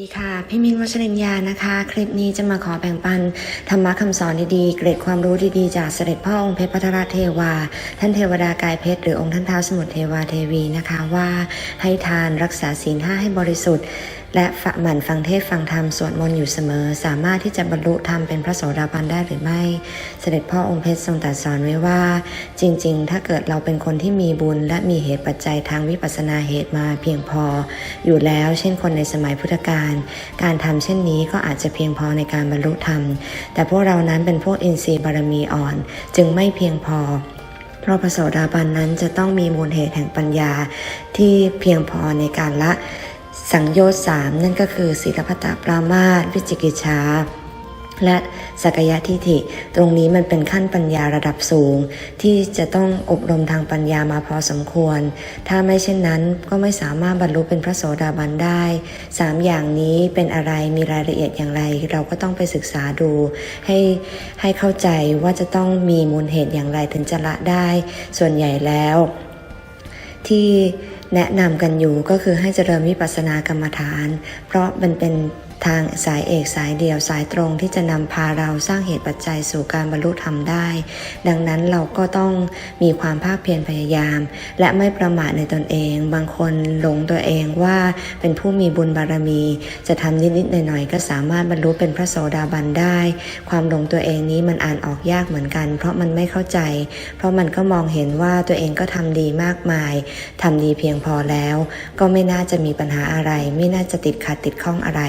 ดีค่ะ พี่มิ้นวัชรินยานะคะ คลิปนี้จะมาขอแบ่งปัน ธรรมะคำสอนดีๆ เกร็ดความรู้ดีๆ จากเสด็จพ่อองค์เพชรพัทรเทวา ท่านเทวดากายเพชรหรือองค์ท่านเท้าสมุทรเทวาเทวีนะคะว่าให้ทานรักษาศีลห้าให้บริสุทธิ์ และฝหมั่นฟังเทศฟังธรรมสวดมนต์อยู่เสมอ สามารถที่จะบรรลุธรรมเป็นพระโสดาบันได้หรือไม่ เสด็จพ่อองค์เพชรทรงตรัสสอนไว้ว่า จริง ๆ ถ้าเกิดเราเป็นคนที่มีบุญ และมีเหตุปัจจัยทางวิปัสสนาเหตุมาเพียงพอ อยู่แล้วเช่นคนในสมัยพุทธกาลการทำเช่นนี้ก็อาจจะเพียงพอในการบรรลุธรรม แต่พวกเรานั้นเป็นพวกอินทรีย์บารมีอ่อน จึงไม่เพียงพอเพราะพระโสดาบันนั้นจะต้องมีมูลเหตุแห่งปัญญาที่เพียงพอในการละ สังโยชน์สามนั่นก็คือศีลพัตตปรามาสวิจิกิจฉาและสักยะทิฏฐิ ตรงนี้มันเป็นขั้นปัญญาระดับสูง ที่จะต้องอบรมทางปัญญามาพอสมควร ถ้าไม่เช่นนั้นก็ไม่สามารถบรรลุเป็นพระโสดาบันได้สามอย่างนี้เป็นอะไรมีรายละเอียดอย่างไร เราก็ต้องไปศึกษาดูให้ให้เข้าใจว่าจะต้องมีมูลเหตุอย่างไรถึงจะละได้ ส่วนใหญ่แล้ว ที่ แนะนำกันอยู่ก็คือให้เจริญวิปัสสนากรรมฐาน เพราะมันเป็น ทางสายเอกสายเดียวสายตรงที่จะนำพาเราสร้างเหตุปัจจัยสู่การบรรลุธรรมได้ ดังนั้นเราก็ต้องมีความภาคเพียรพยายาม และไม่ประมาทในตนเอง บางคนหลงตัวเองว่าเป็นผู้มีบุญบารมี จะทำนิดๆหน่อยๆก็สามารถบรรลุเป็นพระโสดาบันได้ ความหลงตัวเองนี้มันอ่านออกยากเหมือนกัน เพราะมันไม่เข้าใจ เพราะมันก็มองเห็นว่าตัวเองก็ทำดีมากมายทำดีเพียงพอแล้ว ก็ไม่น่าจะมีปัญหาอะไร ไม่น่าจะติดขัดติดข้องอะไร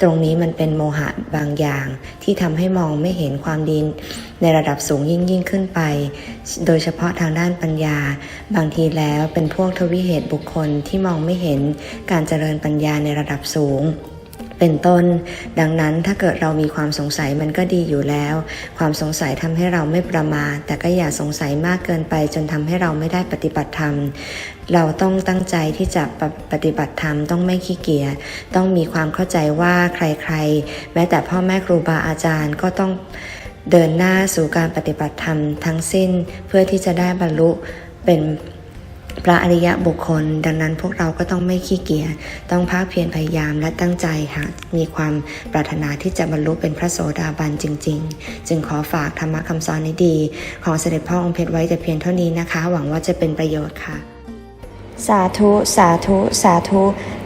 ตรงนี้มันเป็นโมหะบางอย่างที่ทำให้มองไม่เห็นความดีในระดับสูงยิ่งยิ่งขึ้นไป โดยเฉพาะทางด้านปัญญา บางทีแล้วเป็นพวกทวิเหตุบุคคลที่มองไม่เห็นการเจริญปัญญาในระดับสูง เป็นต้น ดังนั้นถ้าเกิดเรามีความสงสัยมันก็ดีอยู่แล้ว ความสงสัยทำให้เราไม่ประมาทแต่ก็อย่าสงสัยมากเกินไป จนทำให้เราไม่ได้ปฏิบัติธรรม เราต้องตั้งใจที่จะปปฏิบัติธรรมต้องไม่ขี้เกียจต้องมีความเข้าใจว่าใครๆ แม้แต่พ่อแม่ครูบาอาจารย์ก็ต้องเดินหน้าสู่การปฏิบัติธรรมทั้งสิ้นเพื่อที่จะได้บรรลุเป็น พระอริยะบุคคล ดังนั้นพวกเราก็ต้องไม่ขี้เกียจต้องภาคเพียรพยายามและตั้งใจค่ะมีความปรารถนาที่จะบรรลุเป็นพระโสดาบันจริง ๆ จึงขอฝากธรรมะคำสอนดี ของเสด็จพ่อองค์เพชรไว้แต่เพียงเท่านี้นะคะ หวังว่าจะเป็นประโยชน์ค่ะ สาธุ สาธุ สาธุ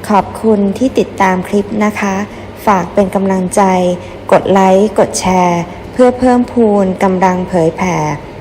ขอบคุณที่ติดตามคลิปนะคะ ฝากเป็นกำลังใจ กดไลค์กดแชร์ เพื่อเพิ่มพูนกำลังเผยแผ่